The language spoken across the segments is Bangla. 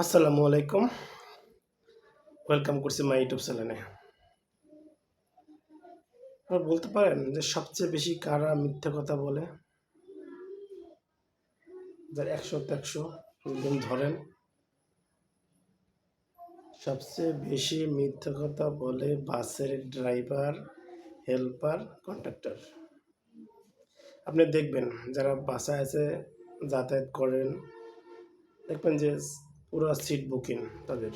আসসালামু আলাইকুম। ওয়েলকাম করছি মাই ইউটিউব চ্যানেলে আপনারা বলতে পারেন যে সবচেয়ে বেশি কারা মিথ্যা কথা বলে? যার একশো একশো একদম ধরেন। সবচেয়ে বেশি মিথ্যা কথা বলে বাসের ড্রাইভার, হেল্পার, কন্ডাক্টর। আপনি দেখবেন যারা বাসায় আছে যাতায়াত করেন, দেখবেন যে পুরো সিট বুকিং তাদের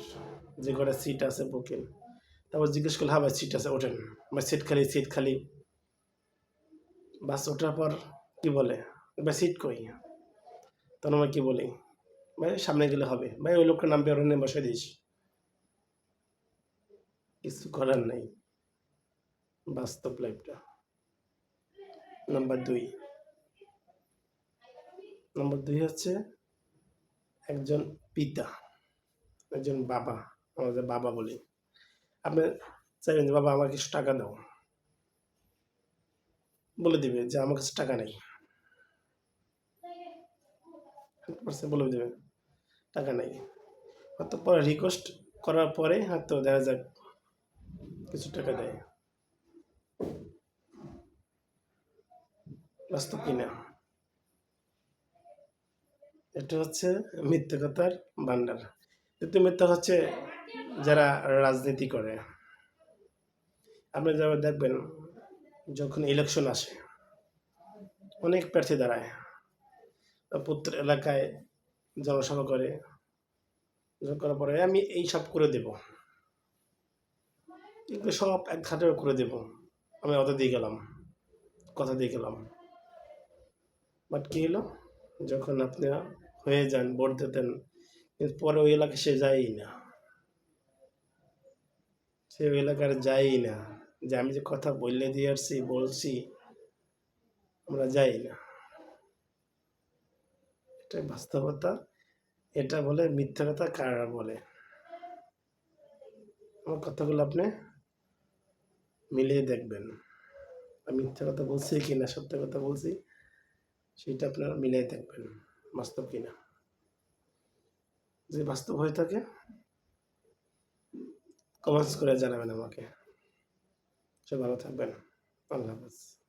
যে কটা সিট আছে বুকিং তারপর জিজ্ঞেস করলে হ্যাঁ ভাই সিট আছে, ওঠেন। ভাই সিট খালি সিট খালি। বাস ওঠার পর কি বলে, ভাই সিট কই? তখন আমরা কি বলি, ভাই, সামনে গেলে হবে। ভাই, ওই লোকটা নামবে ওখানে বসে দিস? কিছু করার নেই। বাস্তব লাইফটা নাম্বার দুই। নম্বর দুই হচ্ছে একজন পিতা, একজন বাবা, আমাদের বাবা বলি। আপনি চাইবেন বাবা, আমার কিছু টাকা দাও। বলে দিবে যে, আমার কাছে টাকা নেই। বলে দেবে, টাকা নেই। হয়তো পরে রিকোয়েস্ট করার পরে হয়তো দেখা যাক কিছু টাকা দেয়। বাস্তব কিনা? এটা হচ্ছে মিথ্যে কথার ভান্ডার দ্বিতীয় মিথ্যা হচ্ছে যারা রাজনীতি করে। আপনি যারা দেখবেন, যখন ইলেকশন আসে, অনেক প্রার্থী দাঁড়ায়। পুত্র এলাকায় জনসভা করে। করার পরে, আমি এই সব করে দেব। কিন্তু সব এক ঘাটে করে দেব। আমি অত দিয়ে গেলাম। কথা দিয়ে গেলাম। বাট কী হলো? যখন আপনি হয়ে যান, ভোট দিতেন। কিন্তু পরে ওই এলাকা সে যায়ই না। সে ওই এলাকার যায়ই না। যে আমি যে কথা বললে দিয়ে আসছি, বলছি, আমরা যাই না। এটাই বাস্তবতা। এটা বলে মিথ্যা কথা কারা বলে? আমার কথাগুলো আপনি মিলিয়ে দেখবেন। আমি মিথ্যা কথা বলছি কি না সত্য কথা বলছি, সেটা আপনারা মিলিয়ে দেখবেন। বাস্তব কিনা? যে বাস্তব হয়ে থাকে কমেন্টস করে জানাবেন আমাকে। সে ভালো থাকবেন। আল্লাহ হাফেজ।